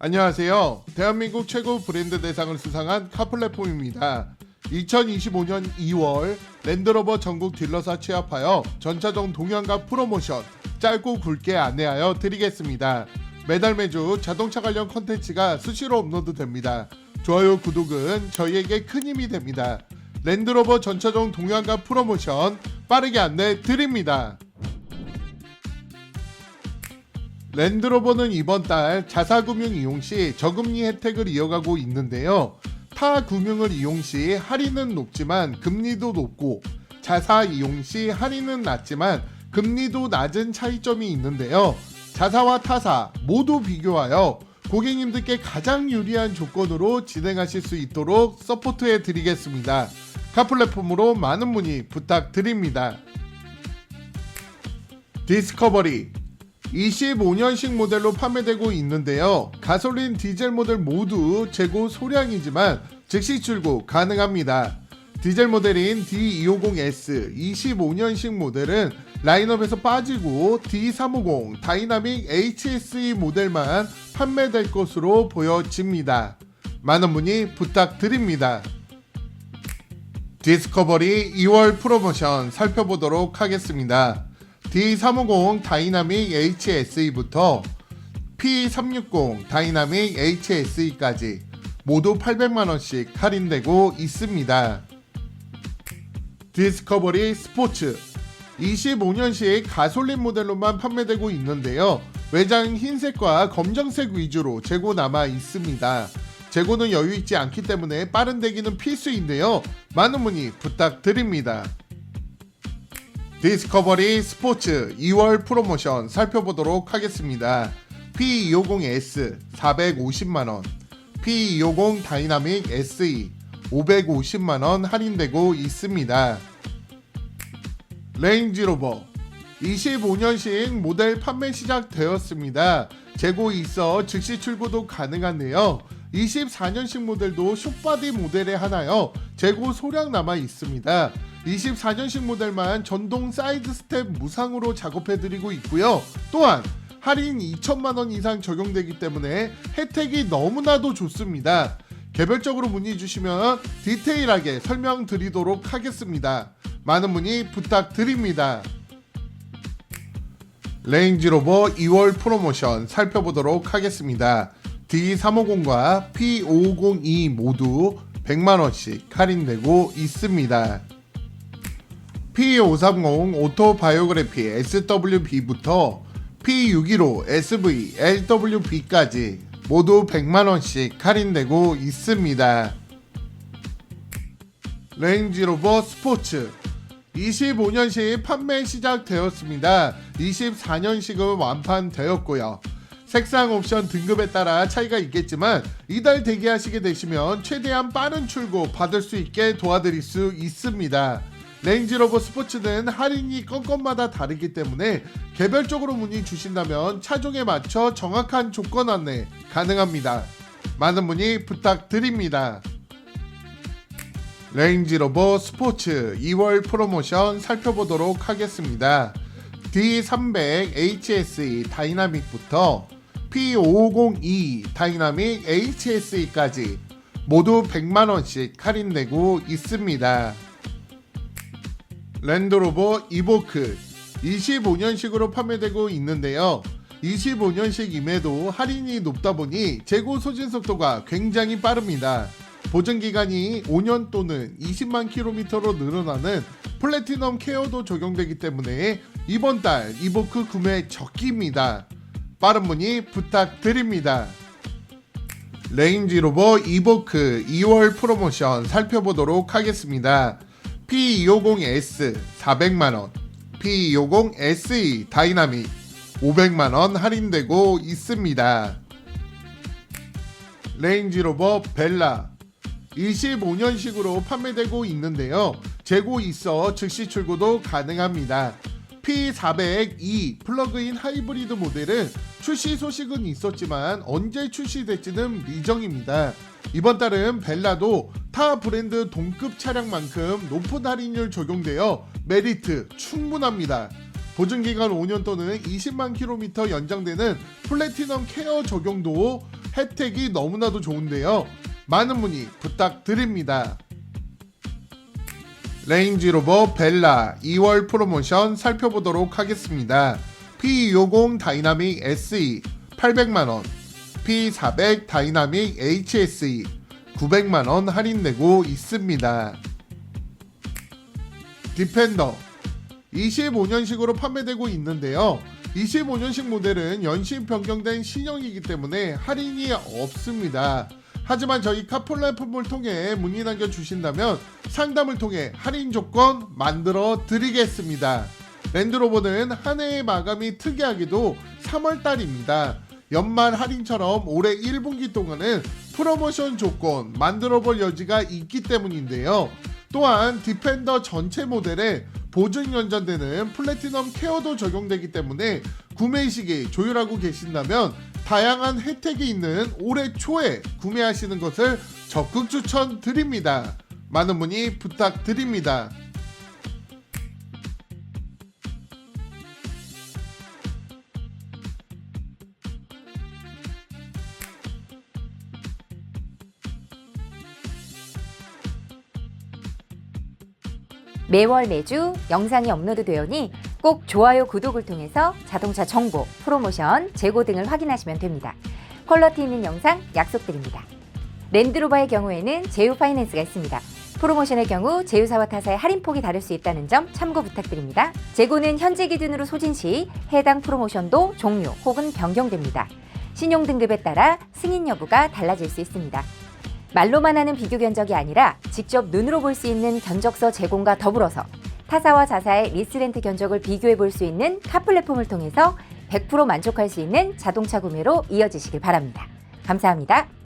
안녕하세요. 대한민국 최고 브랜드 대상을 수상한 카플랫폼입니다. 2025년 2월 랜드로버 전국 딜러사 취합하여 전차종 동향과 프로모션 짧고 굵게 안내하여 드리겠습니다. 매달 매주 자동차 관련 컨텐츠가 수시로 업로드 됩니다. 좋아요, 구독은 저희에게 큰 힘이 됩니다. 랜드로버 전차종 동향과 프로모션 빠르게 안내 드립니다. 랜드로버는 이번 달 자사금융 이용 시 저금리 혜택을 이어가고 있는데요. 타 금융을 이용 시 할인은 높지만 금리도 높고 자사 이용 시 할인은 낮지만 금리도 낮은 차이점이 있는데요. 자사와 타사 모두 비교하여 고객님들께 가장 유리한 조건으로 진행하실 수 있도록 서포트해 드리겠습니다. 카 플랫폼으로 많은 문의 부탁드립니다. 디스커버리 25년식 모델로 판매되고 있는데요. 가솔린 디젤 모델 모두 재고 소량이지만 즉시 출고 가능합니다. 디젤 모델인 D250S 25년식 모델은 라인업에서 빠지고 D350 다이나믹 HSE 모델만 판매될 것으로 보여집니다. 많은 문의 부탁드립니다. 디스커버리 2월 프로모션 살펴보도록 하겠습니다. D350 다이나믹 HSE부터 P360 다이나믹 HSE까지 모두 800만원씩 할인되고 있습니다. 디스커버리 스포츠 25년식 가솔린 모델로만 판매되고 있는데요. 외장 흰색과 검정색 위주로 재고 남아 있습니다. 재고는 여유 있지 않기 때문에 빠른 대기는 필수인데요. 많은 문의 부탁드립니다. 디스커버리 스포츠 2월 프로모션 살펴보도록 하겠습니다. P250S 450만원, P250 다이나믹 SE 550만원 할인되고 있습니다. 레인지로버 25년식 모델 판매 시작되었습니다. 재고 있어 즉시 출고도 가능한데요. 24년식 모델도 숏바디 모델에 하나요. 재고 소량 남아 있습니다. 24년식 모델만 전동 사이드 스텝 무상으로 작업해드리고 있고요. 또한 할인 2천만 원 이상 적용되기 때문에 혜택이 너무나도 좋습니다. 개별적으로 문의 주시면 디테일하게 설명드리도록 하겠습니다. 많은 문의 부탁드립니다. 레인지로버 2월 프로모션 살펴보도록 하겠습니다. D350과 P552 모두 100만원씩 할인되고 있습니다. P530 오토 바이오그래피 SWB부터 P615 SV LWB까지 모두 100만원씩 할인되고 있습니다. 레인지로버 스포츠 25년식 판매 시작되었습니다. 24년식은 완판되었고요. 색상 옵션 등급에 따라 차이가 있겠지만 이달 대기하시게 되시면 최대한 빠른 출고 받을 수 있게 도와드릴 수 있습니다. 레인지로버 스포츠는 할인이 건건마다 다르기 때문에 개별적으로 문의 주신다면 차종에 맞춰 정확한 조건 안내 가능합니다. 많은 문의 부탁드립니다. 레인지로버 스포츠 2월 프로모션 살펴보도록 하겠습니다. D300 HSE 다이나믹부터 P502 다이나믹 HSE까지 모두 100만원씩 할인되고 있습니다. 랜드로버 이보크 25년식으로 판매되고 있는데요. 25년식임에도 할인이 높다 보니 재고 소진 속도가 굉장히 빠릅니다. 보증 기간이 5년 또는 20만 킬로미터로 늘어나는 플래티넘 케어도 적용되기 때문에 이번 달 이보크 구매 적기입니다. 빠른 문의 부탁드립니다. 레인지로버 이보크 2월 프로모션 살펴보도록 하겠습니다. P250S 400만원, P250 SE 다이나믹 500만원 할인되고 있습니다. 레인지로버 벨라 25년식으로 판매되고 있는데요. 재고 있어 즉시 출고도 가능합니다. P400E 플러그인 하이브리드 모델은 출시 소식은 있었지만 언제 출시될지는 미정입니다. 이번 달은 벨라도 타 브랜드 동급 차량만큼 높은 할인율 적용되어 메리트 충분합니다. 보증기간 5년 또는 20만 킬로미터 연장되는 플래티넘 케어 적용도 혜택이 너무나도 좋은데요. 많은 문의 부탁드립니다. 레인지로버 벨라 2월 프로모션 살펴보도록 하겠습니다. P250 다이나믹 SE 800만원, P400 다이나믹 HSE 900만원 할인되고 있습니다. 디펜더 25년식으로 판매되고 있는데요. 25년식 모델은 연식 변경된 신형이기 때문에 할인이 없습니다. 하지만 저희 카폴라품을 통해 문의 남겨 주신다면 상담을 통해 할인 조건 만들어 드리겠습니다. 랜드로버는 한 해의 마감이 특이하게도 3월 달입니다. 연말 할인처럼 올해 1분기 동안은 프로모션 조건 만들어 볼 여지가 있기 때문인데요. 또한 디펜더 전체 모델에 보증 연장되는 플래티넘 케어도 적용되기 때문에 구매 시기 조율하고 계신다면 다양한 혜택이 있는 올해 초에 구매하시는 것을 적극 추천드립니다. 많은 문의 부탁드립니다. 매월 매주 영상이 업로드 되오니 꼭 좋아요, 구독을 통해서 자동차 정보, 프로모션, 재고 등을 확인하시면 됩니다. 퀄러티 있는 영상 약속드립니다. 랜드로버의 경우에는 제휴 파이낸스가 있습니다. 프로모션의 경우 제휴사와 타사의 할인폭이 다를 수 있다는 점 참고 부탁드립니다. 재고는 현재 기준으로 소진 시 해당 프로모션도 종료 혹은 변경됩니다. 신용 등급에 따라 승인 여부가 달라질 수 있습니다. 말로만 하는 비교 견적이 아니라 직접 눈으로 볼 수 있는 견적서 제공과 더불어서 타사와 자사의 리스렌트 견적을 비교해 볼 수 있는 카 플랫폼을 통해서 100% 만족할 수 있는 자동차 구매로 이어지시길 바랍니다. 감사합니다.